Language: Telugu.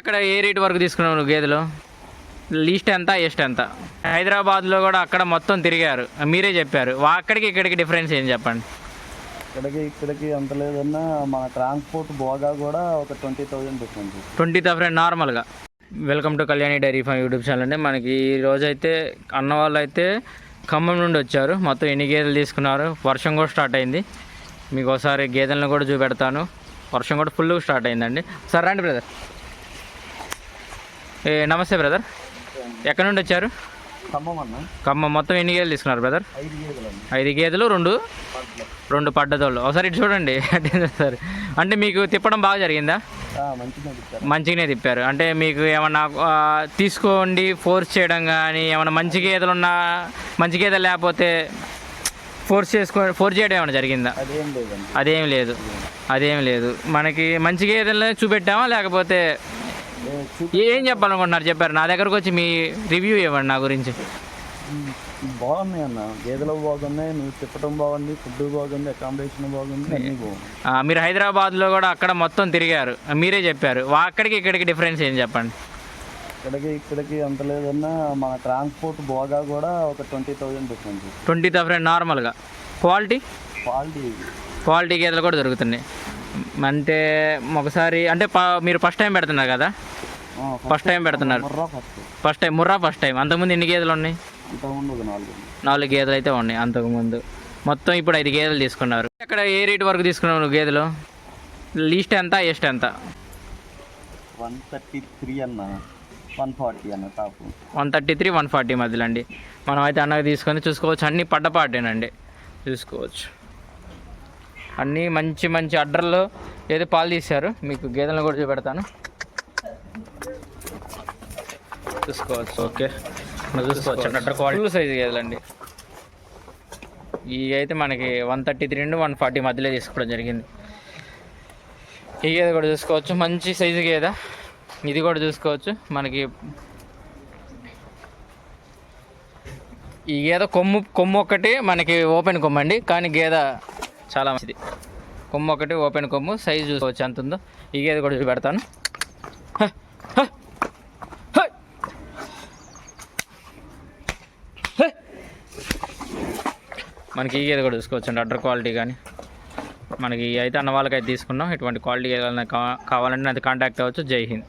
అక్కడ ఏ రేట్ వరకు తీసుకున్నావు నువ్వు గేదెలు? లీస్ట్ ఎంత ఎస్ట్ ఎంత? హైదరాబాద్లో కూడా అక్కడ మొత్తం తిరిగారు. మీరే చెప్పారు. వా- అక్కడికి ఇక్కడికి డిఫరెన్స్ ఏం చెప్పండి? ఇక్కడికి ఇక్కడికి అంత లేదన్నా మన ట్రాన్స్పోర్ట్ బోగా కూడా ఒక twenty thousand difference twenty thousand నార్మల్గా. Welcome to Kalyani dairy farm YouTube channel అండి. మనకి ఈ రోజు అయితే అన్న వాళ్ళు అయితే ఖమ్మం నుండి వచ్చారు. మొత్తం ఎన్ని గేదెలు తీసుకున్నారు? వర్షం కూడా స్టార్ట్ అయింది. మీకు ఒకసారి గేదెలను కూడా చూపెడతాను. వర్షం కూడా ఫుల్ స్టార్ట్ అయిందండి. సార్ రండి బ్రదర్. నమస్తే బ్రదర్. ఎక్కడి నుండి వచ్చారు? ఖమ్మం మొత్తం ఎన్ని గేదెలు తీసుకున్నారు బ్రదర్? ఐదు గేదెలు రెండు? రెండు పడ్డదోళ్ళు ఒకసారి ఇటు చూడండి. అంటే సార్. అంటే మీకు తిప్పడం బాగా జరిగిందా? మంచిగానే తిప్పారు. అంటే మీకు ఏమన్నా తీసుకోండి ఫోర్స్ చేయడం కానీ ఏమన్నా మంచి గేదెలు ఉన్నా మంచి గేదెలు లేకపోతే ఫోర్స్ చేసుకో ఫోర్స్ చేయడం ఏమైనా జరిగిందా? అదేం లేదు. అదేం లేదు. మనకి మంచి గేదెలనే చూపెట్టామా లేకపోతే ఏ, చెప్పాలనుకుంటున్నారు? చెప్పారు. నా దగ్గరకు వచ్చి మీ రివ్యూ ఇవ్వండి నా గురించి. బాగున్నాయి అన్న. గేదెలు బాగున్నాయి నువ్వు తిప్పడం బాగుంది ఫుడ్ బాగుంది అకామిడేషన్ బాగుంది అన్నీ బాగుంది మీరు హైదరాబాద్లో కూడా అక్కడ మొత్తం తిరిగారు. మీరే చెప్పారు. వా- అక్కడికి ఇక్కడికి డిఫరెన్స్ ఏం చెప్పండి? ఇక్కడికి ఇక్కడికి అంత లేదన్నా మన ట్రాన్స్పోర్ట్ బోగా కూడా ఒక twenty thousand difference twenty thousand నార్మల్గా. క్వాలిటీ క్వాలిటీ క్వాలిటీ గేదెలు కూడా దొరుకుతున్నాయి. అంటే ఒకసారి అంటే మీరు ఫస్ట్ టైం పెడుతున్నారు కదా? ఫస్ట్ టైం పెడుతున్నారు. First time Murrah first time అంతకుముందు ఎన్ని గేదెలు ఉన్నాయి? నాలుగు. గేదెలు అయితే ఉన్నాయి అంతకుముందు మొత్తం ఇప్పుడు ఐదు గేదెలు తీసుకున్నారు. అక్కడ ఏ రేట్ వరకు తీసుకున్నావు నువ్వు గేదెలు? లీస్ట్ ఎంత ఎస్ట్ ఎంత? వన్ థర్టీ త్రీ అన్న. వన్ ఫార్టీ అన్న top. One thirty three one forty మధ్యలో అండి. మనం అయితే అన్నకి తీసుకొని చూసుకోవచ్చు. అన్నీ పడ్డపాటేనండి చూసుకోవచ్చు. అన్నీ మంచి మంచి అడ్డర్లు ఏదో పాలు తీశారు. మీకు గేదెలను కూడా చూపెడతాను. చూసుకోవచ్చు ఓకే. చూసుకోవచ్చు అడ్డర్ క్వాలిటీ ఫుల్ సైజు గేదెలండి. ఈ అయితే మనకి వన్ థర్టీ త్రీ నుండి వన్ ఫార్టీ మధ్యలో తీసుకోవడం జరిగింది. ఈ గేదె కూడా చూసుకోవచ్చు. మంచి సైజు గేదె. ఇది కూడా చూసుకోవచ్చు. మనకి ఈ గేదె కొమ్ము కొమ్ము ఒకటి మనకి ఓపెన్ కొమ్ము అండి కానీ గేదె చాలా మంచిది. కొమ్ము ఒకటి ఓపెన్ కొమ్ము సైజు చూసుకోవచ్చు ఎంత ఉందో. ఈ గేదె కూడా చూపెడతాను. మనకి ఈ గేదె కూడా చూసుకోవచ్చు అడ్డర్ క్వాలిటీ కానీ. మనకి అయితే అన్న వాళ్ళకైతే తీసుకున్నాం. ఇటువంటి క్వాలిటీ కా- కావాలంటే అది కాంటాక్ట్ అవ్వచ్చు. జై హింద్.